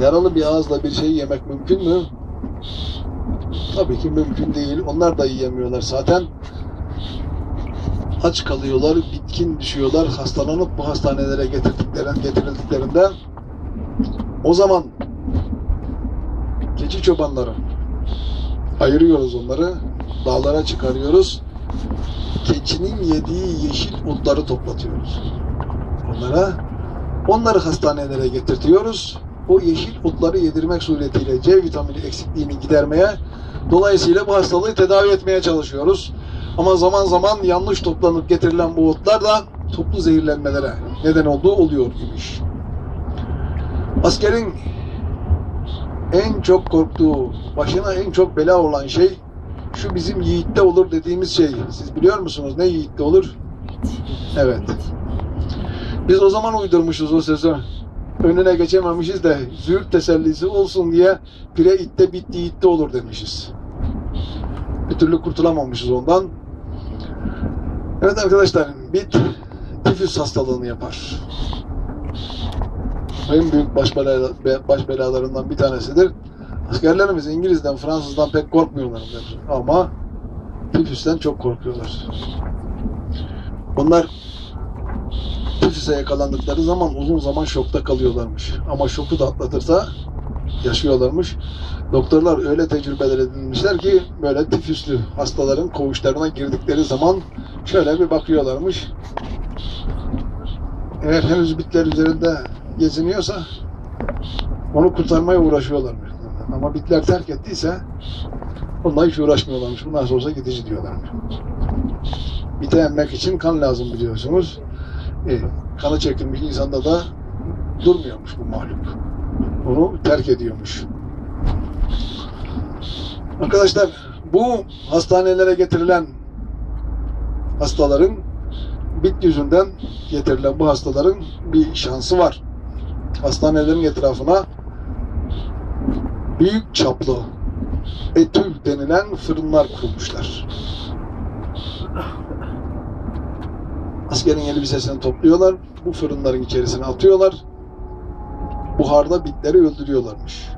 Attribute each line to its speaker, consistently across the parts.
Speaker 1: Yaralı bir ağızla bir şey yemek mümkün mü? Tabii ki mümkün değil. Onlar da yiyemiyorlar zaten. Aç kalıyorlar, bitkin düşüyorlar, hastalanıp bu hastanelere getirdiklerinde, getirildiklerinde o zaman keçi çobanları ayırıyoruz onları, dağlara çıkarıyoruz. Keçinin yediği yeşil otları toplatıyoruz. Onlara onları hastanelere getirtiyoruz. O yeşil otları yedirmek suretiyle C vitamini eksikliğini gidermeye, dolayısıyla bu hastalığı tedavi etmeye çalışıyoruz. Ama zaman zaman yanlış toplanıp getirilen bu otlar da toplu zehirlenmelere neden olduğu oluyor imiş. Askerin en çok korktuğu, başına en çok bela olan şey şu bizim yiğitte olur dediğimiz şey. Siz biliyor musunuz ne yiğitte olur? Evet. Biz o zaman uydurmuşuz o sözü. Önüne geçememişiz de züğürt tesellisi olsun diye pire itte bitti itte olur demişiz. Bir türlü kurtulamamışız ondan. Evet arkadaşlar, bit tifüs hastalığını yapar. En büyük baş, bela, baş belalarından bir tanesidir. Askerlerimiz İngiliz'den, Fransız'dan pek korkmuyorlar. Ama tifüsten çok korkuyorlar. Tifüse yakalandıkları zaman uzun zaman şokta kalıyorlarmış. Ama şoku da atlatırsa yaşıyorlarmış. Doktorlar öyle tecrübeler edinmişler ki böyle tifüslü hastaların koğuşlarına girdikleri zaman şöyle bir bakıyorlarmış. Eğer henüz bitler üzerinde geziniyorsa onu kurtarmaya uğraşıyorlarmış. Ama bitler terk ettiyse onunla hiç uğraşmıyorlarmış. Bu nasıl olsa gidici diyorlarmış. Bite emmek için kan lazım biliyorsunuz. E, kanı çekilmiş insanda da durmuyormuş bu mahluk. Onu terk ediyormuş. Arkadaşlar bu hastanelere getirilen hastaların bit yüzünden getirilen bu hastaların bir şansı var. Hastanelerin etrafına büyük çaplı etül denilen fırınlar kurmuşlar. Askerin elbisesini topluyorlar, bu fırınların içerisine atıyorlar, buharda bitleri öldürüyorlarmış.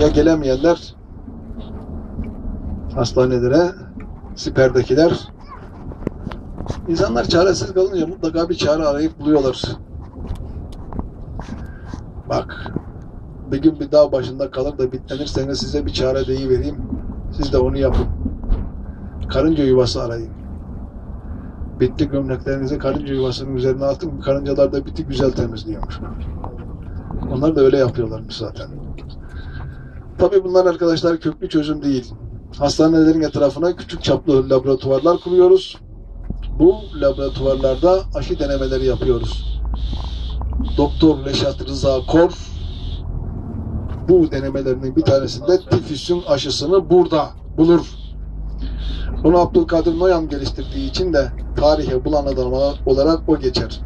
Speaker 1: Ya gelemeyenler hastanelere, siperdekiler insanlar çaresiz kalınca mutlaka bir çare arayıp buluyorlar. Bak bir gün bir dağ başında kalır da bitlenirseniz size bir çare vereyim. Siz de onu yapın. Karınca yuvası arayın. Bitli gömleklerinizi karınca yuvasının üzerine atın. Karıncalar da biti güzel temizliyormuş. Onlar da öyle yapıyorlarmış zaten. Tabii bunlar arkadaşlar köklü çözüm değil. Hastanelerin etrafına küçük çaplı laboratuvarlar kuruyoruz. Bu laboratuvarlarda aşı denemeleri yapıyoruz. Doktor Reşat Rıza Kor bu denemelerinin bir tanesinde tifüsün aşısını burada bulur. Bunu Abdülkadir Noyan geliştirdiği için de tarihe bulan adam olarak o geçer.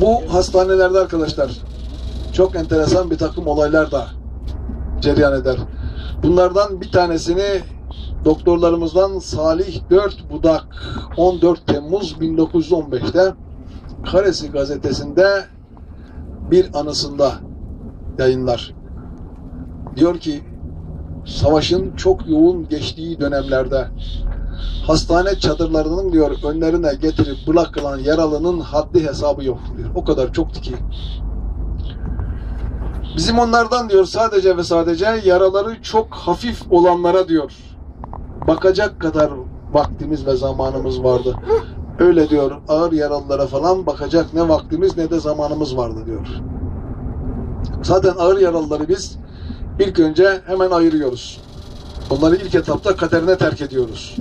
Speaker 1: Bu hastanelerde arkadaşlar çok enteresan bir takım olaylar da cereyan eder. Bunlardan bir tanesini doktorlarımızdan Salih Dört Budak 14 Temmuz 1915'te Karesi gazetesinde bir anısında yayınlar. Diyor ki savaşın çok yoğun geçtiği dönemlerde hastane çadırlarının diyor önlerine getirip bırakılan yaralının haddi hesabı yok diyor. O kadar çoktu ki. Bizim onlardan diyor sadece ve sadece yaraları çok hafif olanlara diyor bakacak kadar vaktimiz ve zamanımız vardı. Öyle diyor ağır yaralılara falan bakacak ne vaktimiz ne de zamanımız vardı diyor. Zaten ağır yaralıları biz ilk önce hemen ayırıyoruz. Onları ilk etapta kaderine terk ediyoruz.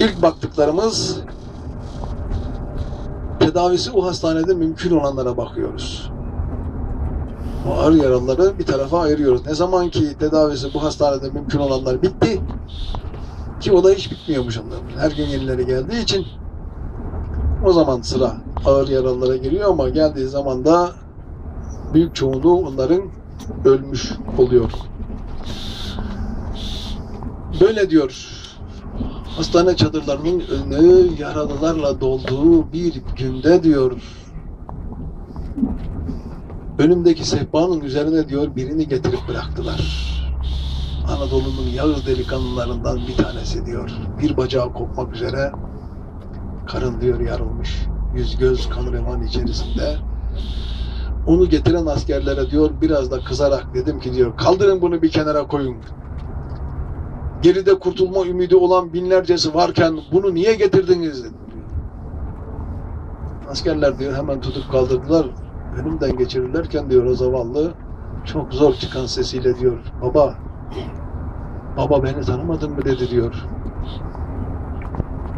Speaker 1: İlk baktıklarımız tedavisi o hastanede mümkün olanlara bakıyoruz. O ağır yaralıları bir tarafa ayırıyoruz. Ne zaman ki tedavisi bu hastanede mümkün olanlar bitti ki o da hiç bitmiyormuş onların. Her gün yenileri geldiği için o zaman sıra ağır yaralılara giriyor ama geldiği zaman da büyük çoğunluğu onların ölmüş oluyor. Böyle diyor. Hastane çadırlarının önü yaralılarla dolduğu bir günde diyor. Önümdeki sehpanın üzerine diyor birini getirip bıraktılar. Anadolu'nun yağız delikanlılarından bir tanesi diyor. Bir bacağı kopmak üzere karın diyor yarılmış. Yüz göz kan revan içerisinde. Onu getiren askerlere diyor biraz da kızarak dedim ki diyor kaldırın bunu bir kenara koyun. Geride kurtulma ümidi olan binlercesi varken bunu niye getirdiniz. Askerler diyor hemen tutup kaldırdılar. Önümden geçirirlerken diyor o zavallı çok zor çıkan sesiyle diyor baba baba beni tanımadın mı dedi diyor.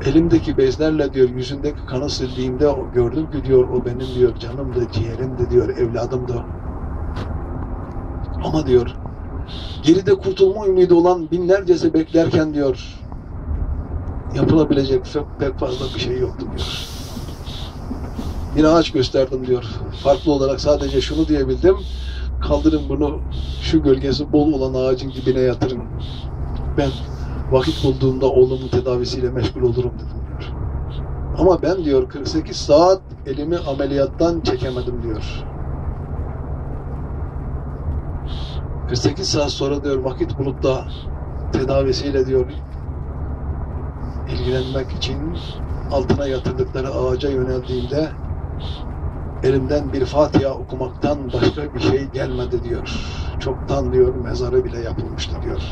Speaker 1: Elimdeki bezlerle diyor yüzündeki kanı sildiğimde gördüm ki diyor o benim diyor canımdı, ciğerimdi diyor, evladımdı. Ama diyor geride kurtulma ümidi olan binlercesi beklerken diyor yapılabilecek pek, fazla bir şey yoktu diyor. Bir ağaç gösterdim diyor. Farklı olarak sadece şunu diyebildim. Kaldırın bunu şu gölgesi bol olan ağacın dibine yatırın. Ben vakit bulduğumda oğlumun tedavisiyle meşgul olurum diyor. Ama ben diyor 48 saat elimi ameliyattan çekemedim diyor. 48 saat sonra diyor vakit bulup da tedavisiyle diyor ilgilenmek için altına yatırdıkları ağaca yöneldiğimde elimden bir Fatiha okumaktan başka bir şey gelmedi diyor. Çoktan diyor mezarı bile yapılmıştı diyor.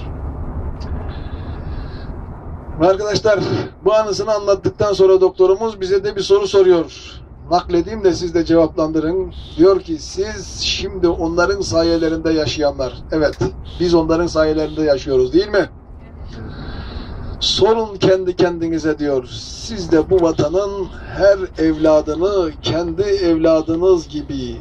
Speaker 1: Ve arkadaşlar bu anısını anlattıktan sonra doktorumuz bize de bir soru soruyor. Nakledeyim de siz de cevaplandırın. Diyor ki siz şimdi onların sayelerinde yaşayanlar. Evet biz onların sayelerinde yaşıyoruz değil mi? Sorun kendi kendinize diyor. Siz de bu vatanın her evladını kendi evladınız gibi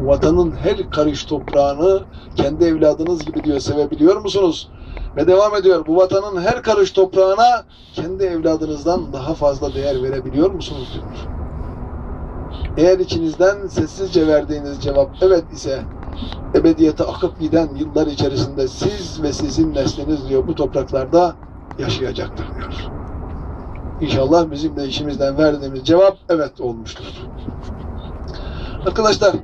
Speaker 1: vatanın her karış toprağını kendi evladınız gibi diyor sevebiliyor musunuz? Ve devam ediyor. Bu vatanın her karış toprağına kendi evladınızdan daha fazla değer verebiliyor musunuz diyor. Eğer içinizden sessizce verdiğiniz cevap evet ise ebediyete akıp giden yıllar içerisinde siz ve sizin nesliniz diyor bu topraklarda yaşayacaktır diyor. İnşallah bizim de işimizden verdiğimiz cevap evet olmuştur. Arkadaşlar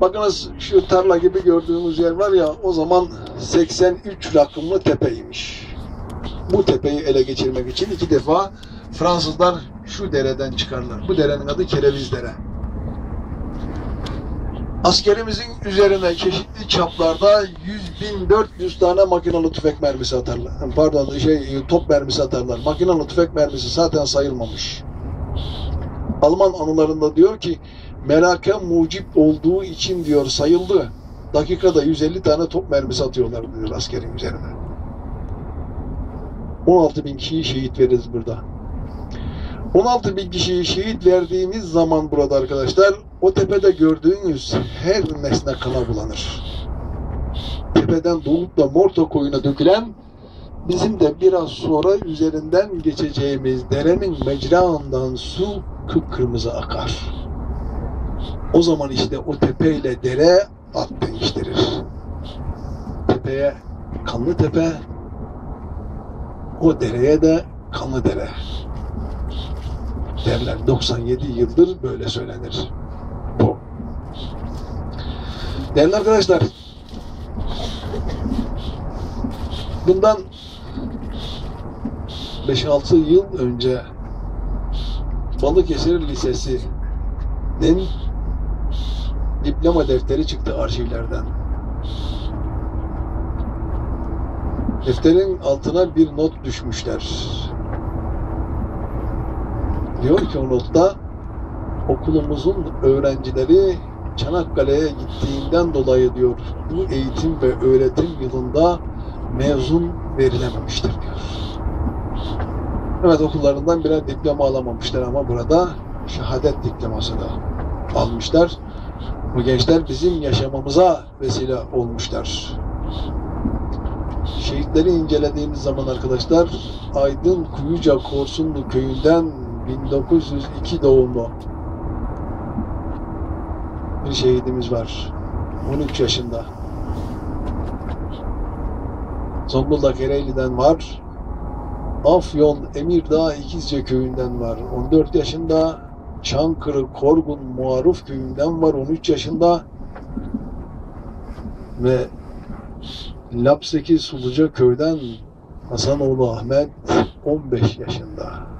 Speaker 1: bakınız şu tarla gibi gördüğümüz yer var ya o zaman 83 rakımlı tepeymiş. Bu tepeyi ele geçirmek için iki defa Fransızlar şu dereden çıkarlar. Bu derenin adı Kereviz Dere. Askerimizin üzerine çeşitli çaplarda 100 bin 400 tane makinalı tüfek mermisi atarlar. Pardon şey top mermisi atarlar. Makinalı tüfek mermisi zaten sayılmamış. Alman anılarında diyor ki melake mucip olduğu için diyor sayıldı. Dakikada 150 tane top mermisi atıyorlar diyor askerin üzerine. 16 bin kişiyi şehit veririz burada. 16 bin kişiyi şehit verdiğimiz zaman burada arkadaşlar o tepede gördüğünüz her nesne kana bulanır. Tepeden dolup da Morta koyuna dökülen bizim de biraz sonra üzerinden geçeceğimiz derenin mecrağından su kıpkırmızı akar. O zaman işte o tepeyle dere at değiştirir. Tepeye kanlı tepe, o dereye de kanlı dere derler. 97 yıldır böyle söylenir. Değerli arkadaşlar, bundan 5-6 yıl önce Balıkesir Lisesi'nin diploma defteri çıktı arşivlerden. Defterin altına bir not düşmüşler. Diyor ki o notta okulumuzun öğrencileri Çanakkale'ye gittiğinden dolayı diyor bu eğitim ve öğretim yılında mezun verilememiştir diyor. Evet okullarından birer diploma alamamışlar ama burada şehadet diploması da almışlar. Bu gençler bizim yaşamamıza vesile olmuşlar. Şehitleri incelediğimiz zaman arkadaşlar Aydın Kuyuca Korsunlu köyünden 1902 doğumlu bir şehidimiz var. 13 yaşında. Zonguldak Ereğli'den var. Afyon Emirdağ İkizce köyünden var. 14 yaşında Çankırı Korgun Muaruf köyünden var 13 yaşında ve Lapseki Suluca köyden Hasanoğlu Ahmet 15 yaşında.